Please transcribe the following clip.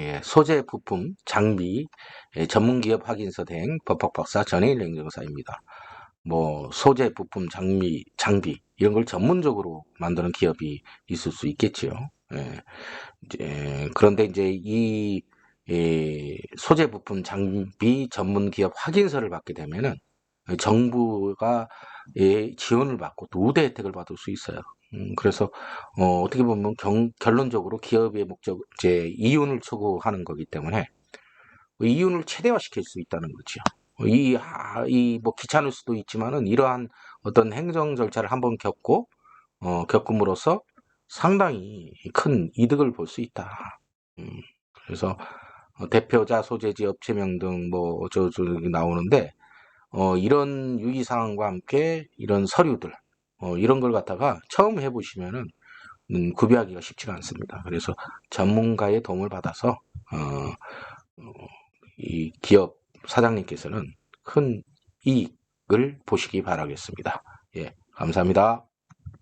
예, 소재 부품 장비 예, 전문기업 확인서 된 법학박사 전해일 행정사입니다. 뭐 소재 부품 장비 장비 이런 걸 전문적으로 만드는 기업이 있을 수 있겠지요. 예, 이제 그런데 이제 이 예, 소재 부품 장비 전문 기업 확인서를 받게 되면은 정부가 예, 지원을 받고 또 우대 혜택을 받을 수 있어요. 음, 그래서 어, 떻게 보면 경- 결론적으로 기업의 목적 이제 이윤을 추구하는 거기 때문에 이윤을 최대화시킬 수 있다는 거죠. 이, 아, 이, 뭐, 귀찮을 수도 있지만은, 이러한 어떤 행정 절차를 한번 겪고, 어, 겪음으로써 상당히 큰 이득을 볼 수 있다. 음, 그래서, 어, 대표자, 소재지, 업체명 등, 뭐, 여기 나오는데, 어, 이런 유의사항과 함께 이런 서류들, 어, 이런 걸 갖다가 처음 해보시면은, 음, 구비하기가 쉽지가 않습니다. 그래서 전문가의 도움을 받아서, 어, 어, 이 기업 사장님께서는 큰 이익을 보시기 바라겠습니다. 예, 감사합니다.